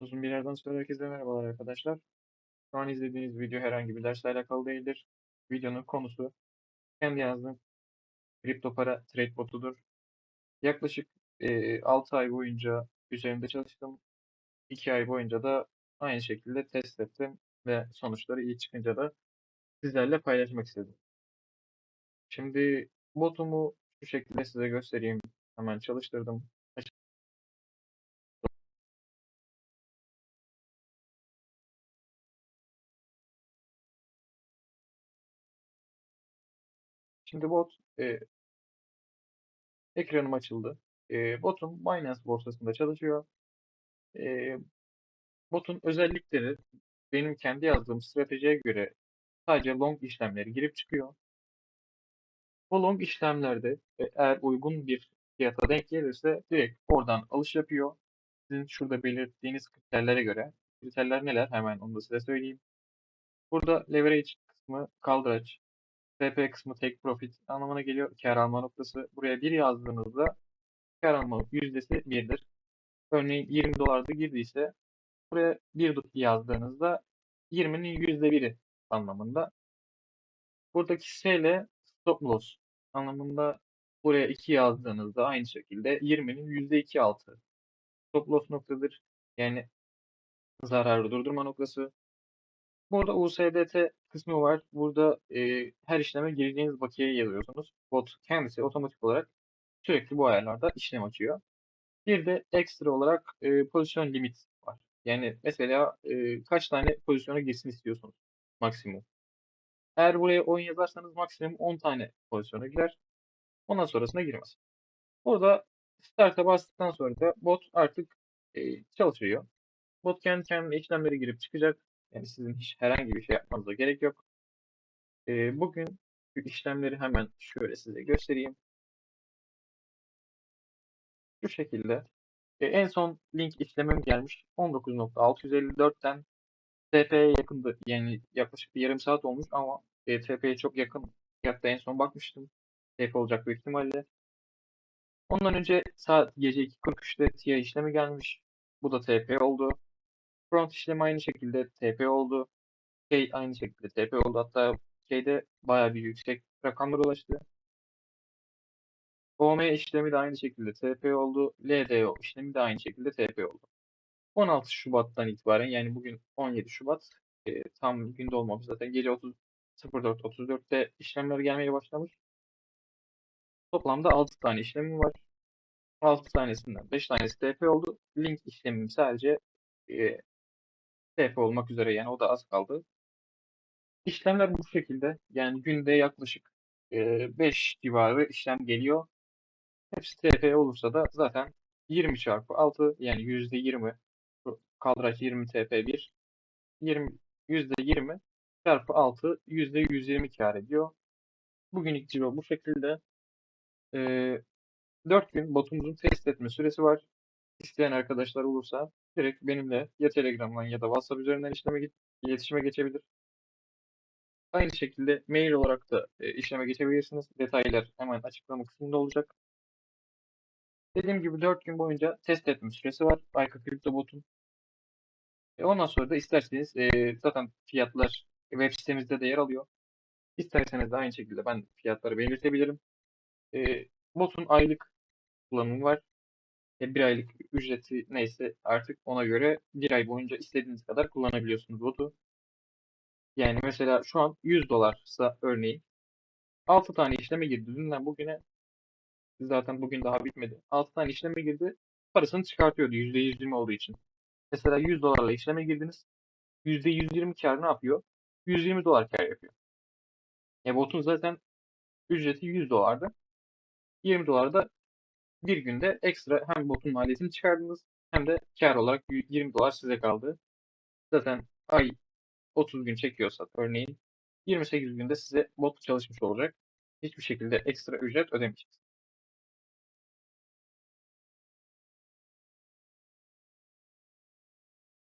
Uzun bir yerden sonra herkese merhabalar arkadaşlar. Şu an izlediğiniz video herhangi bir dersle alakalı değildir. Videonun konusu kendi yazdığım kripto para trade botudur. Yaklaşık e, 6 ay boyunca üzerinde çalıştım. 2 ay boyunca da aynı şekilde test ettim ve sonuçları iyi çıkınca da sizlerle paylaşmak istedim. Şimdi botumu şu şekilde size göstereyim. Hemen çalıştırdım. Şimdi bot e, ekranım açıldı. E, botum Binance borsasında çalışıyor. E, botun özellikleri benim kendi yazdığım stratejiye göre sadece long işlemleri girip çıkıyor. Bu long işlemlerde e, eğer uygun bir fiyata denk gelirse direkt oradan alış yapıyor. Sizin şurada belirttiğiniz kriterlere göre. Kriterler neler? Hemen onu da size söyleyeyim. Burada leverage kısmı kaldıraç, TP kısmı take profit anlamına geliyor. Kar alma noktası. Buraya bir yazdığınızda kar alma yüzdesi 1'dir. Örneğin 20 dolarda girdiyse buraya 1 yazdığınızda 20'nin %1'i anlamında. Buradaki S ile stop loss anlamında buraya 2 yazdığınızda aynı şekilde 20'nin %2 altı stop loss noktadır. Yani zararı durdurma noktası. Burada USDT kısmı var. Burada e, her işleme gireceğiniz bakiyeyi yazıyorsunuz. Bot kendisi otomatik olarak sürekli bu ayarlarda işlem açıyor. Bir de ekstra olarak e, pozisyon limit var. Yani mesela e, kaç tane pozisyona girsin istiyorsunuz maksimum. Eğer buraya 10 yazarsanız maksimum 10 tane pozisyona girer. Ondan sonrasına girmez. Burada start'a bastıktan sonra da bot artık e, çalışıyor. Bot kendi kendine işlemleri girip çıkacak. Yani sizin hiç herhangi bir şey yapmanıza gerek yok. E, bugün işlemleri hemen şöyle size göstereyim. Şu şekilde. E, en son link işlemim gelmiş. 19.654'ten TP'ye yakındı. Yani yaklaşık bir yarım saat olmuş ama e, TP'ye çok yakın. Hatta en son bakmıştım. TP olacak büyük ihtimalle. Ondan önce saat gece 2.43'te TIA işlemi gelmiş. Bu da TP oldu. Front işlemi aynı şekilde TP oldu. K aynı şekilde TP oldu. Hatta K'de bayağı bir yüksek rakamlar ulaştı. OM işlemi de aynı şekilde TP oldu. LDO işlemi de aynı şekilde TP oldu. 16 Şubat'tan itibaren yani bugün 17 Şubat e, tam günde olmamış zaten gece 30 04.34'te işlemler gelmeye başlamış. Toplamda 6 tane işlemim var. 6 tanesinden 5 tanesi TP oldu. Link işlemim sadece e, TP olmak üzere yani o da az kaldı. İşlemler bu şekilde yani günde yaklaşık e, 5 civarı işlem geliyor. Hepsi TP olursa da zaten 20 çarpı 6 yani %20 kaldıraç 20 TP1 20 %20 çarpı 6 %120 kar ediyor. Bugünlük ciro bu şekilde. Ee, 4 gün botumuzun test etme süresi var. İsteyen arkadaşlar olursa direkt benimle ya Telegram'dan ya da WhatsApp üzerinden işleme, iletişime geçebilir. Aynı şekilde mail olarak da e, işleme geçebilirsiniz. Detaylar hemen açıklama kısmında olacak. Dediğim gibi 4 gün boyunca test etme süresi var. Ayka Kripto Bot'un. E ondan sonra da isterseniz e, zaten fiyatlar web sitemizde de yer alıyor. İsterseniz de aynı şekilde ben fiyatları belirtebilirim. E, botun aylık kullanımı var. E, bir aylık ücreti neyse artık ona göre bir ay boyunca istediğiniz kadar kullanabiliyorsunuz botu. Yani mesela şu an 100 dolarsa örneğin 6 tane işleme girdi. Dünden bugüne zaten bugün daha bitmedi. 6 tane işleme girdi. Parasını çıkartıyordu %120 olduğu için. Mesela 100 dolarla işleme girdiniz. %120 kar ne yapıyor? 120 dolar kar yapıyor. E botun zaten ücreti 100 dolardı. 20 dolarda bir günde ekstra hem botun maliyetini çıkardınız hem de kar olarak 20 dolar size kaldı. Zaten ay 30 gün çekiyorsa örneğin 28 günde size bot çalışmış olacak. Hiçbir şekilde ekstra ücret ödemeyeceksiniz.